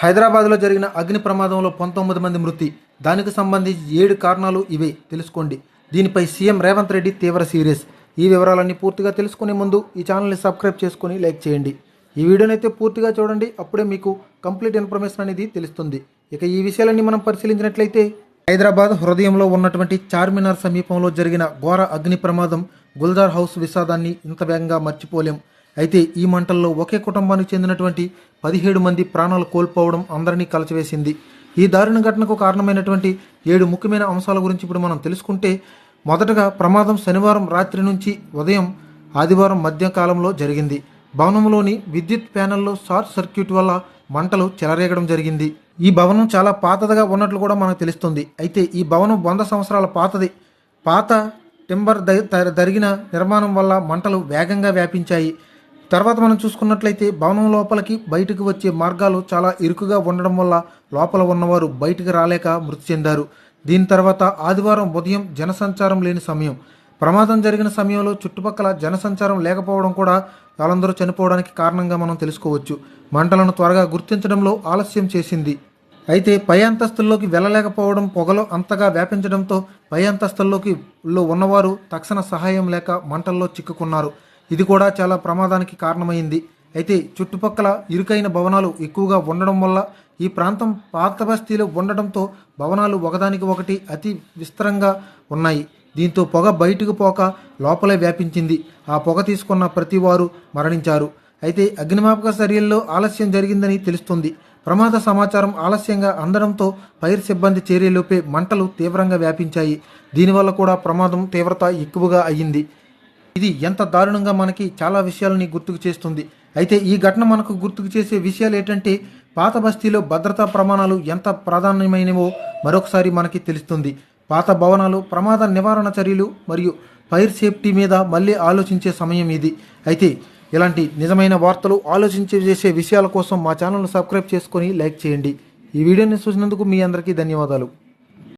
హైదరాబాద్లో జరిగిన అగ్ని ప్రమాదంలో పంతొమ్మిది మంది మృతి. దానికి సంబంధించి ఏడు కారణాలు ఇవే. తెలుసుకోండి. దీనిపై సీఎం రేవంత్ రెడ్డి తీవ్ర సీరియస్. ఈ వివరాలన్నీ పూర్తిగా తెలుసుకునే ముందు ఈ ఛానల్ని సబ్స్క్రైబ్ చేసుకొని లైక్ చేయండి. ఈ వీడియోని అయితే పూర్తిగా చూడండి. అప్పుడే మీకు కంప్లీట్ ఇన్ఫర్మేషన్ అనేది తెలుస్తుంది. ఇక ఈ విషయాలన్నీ మనం పరిశీలించినట్లయితే హైదరాబాద్ హృదయంలో ఉన్నటువంటి చార్మినార్ సమీపంలో జరిగిన ఘోర అగ్ని ప్రమాదం గుల్జార్ హౌస్ విషాదాన్ని ఇంత వేగంగా మర్చిపోలేం. అయితే ఈ మంటల్లో ఒకే కుటుంబానికి చెందినటువంటి పదిహేడు మంది ప్రాణాలు కోల్పోవడం అందరినీ కలచివేసింది. ఈ దారుణ ఘటనకు కారణమైనటువంటి ఏడు ముఖ్యమైన అంశాల గురించి ఇప్పుడు మనం తెలుసుకుంటే మొదటగా ప్రమాదం శనివారం రాత్రి నుంచి ఉదయం ఆదివారం మధ్యకాలంలో జరిగింది. భవనంలోని విద్యుత్ ప్యానెల్లో షార్ట్ సర్క్యూట్ వల్ల మంటలు చెలరేగడం జరిగింది. ఈ భవనం చాలా పాతదిగా ఉన్నట్లు కూడా మనకు తెలుస్తుంది. అయితే ఈ భవనం వంద సంవత్సరాల పాతది. పాత టింబర్ జరిగిన నిర్మాణం వల్ల మంటలు వేగంగా వ్యాపించాయి. తర్వాత మనం చూసుకున్నట్లయితే భవనం లోపలికి బయటకు వచ్చే మార్గాలు చాలా ఇరుకుగా ఉండడం వల్ల లోపల ఉన్నవారు బయటకు రాలేక మృతి చెందారు. దీని తర్వాత ఆదివారం ఉదయం జనసంచారం లేని సమయం. ప్రమాదం జరిగిన సమయంలో చుట్టుపక్కల జనసంచారం లేకపోవడం కూడా వాళ్ళందరూ చనిపోవడానికి కారణంగా మనం తెలుసుకోవచ్చు. మంటలను త్వరగా గుర్తించడంలో ఆలస్యం చేసింది. అయితే పై అంతస్తుల్లోకి వెళ్ళలేకపోవడం పొగలో అంతగా వ్యాపించడంతో పై అంతస్తుల్లోకి లో ఉన్నవారు తక్షణ సహాయం లేక మంటల్లో చిక్కుకున్నారు. ఇది కూడా చాలా ప్రమాదానికి కారణమైంది. అయితే చుట్టుపక్కల ఇరుకైన భవనాలు ఎక్కువగా ఉండడం వల్ల ఈ ప్రాంతం పాత బస్తీలో ఉండడంతో భవనాలు ఒకదానికి ఒకటి అతి విస్తరంగా ఉన్నాయి. దీంతో పొగ బయటకు పోక లోపలే వ్యాపించింది. ఆ పొగ తీసుకున్న ప్రతి వారు మరణించారు. అయితే అగ్నిమాపక చర్యల్లో ఆలస్యం జరిగిందని తెలుస్తుంది. ప్రమాద సమాచారం ఆలస్యంగా అందడంతో ఫైర్ సిబ్బంది చేరేలోపే మంటలు తీవ్రంగా వ్యాపించాయి. దీనివల్ల కూడా ప్రమాదం తీవ్రత ఎక్కువగా అయ్యింది. ఇది ఎంత దారుణంగా మనకి చాలా విషయాలని గుర్తుకు చేస్తుంది. అయితే ఈ ఘటన మనకు గుర్తుకు చేసే విషయాలు ఏంటంటే పాత బస్తీలో భద్రతా ప్రమాణాలు ఎంత ప్రాధాన్యమైనవో మరొకసారి మనకి తెలుస్తుంది. పాత భవనాలు ప్రమాద నివారణ చర్యలు మరియు ఫైర్ సేఫ్టీ మీద మళ్ళీ ఆలోచించే సమయం ఇది. అయితే ఇలాంటి నిజమైన వార్తలు ఆలోచించే చేసే విషయాల కోసం మా ఛానల్ను సబ్స్క్రైబ్ చేసుకొని లైక్ చేయండి. ఈ వీడియోని చూసినందుకు మీ అందరికీ ధన్యవాదాలు.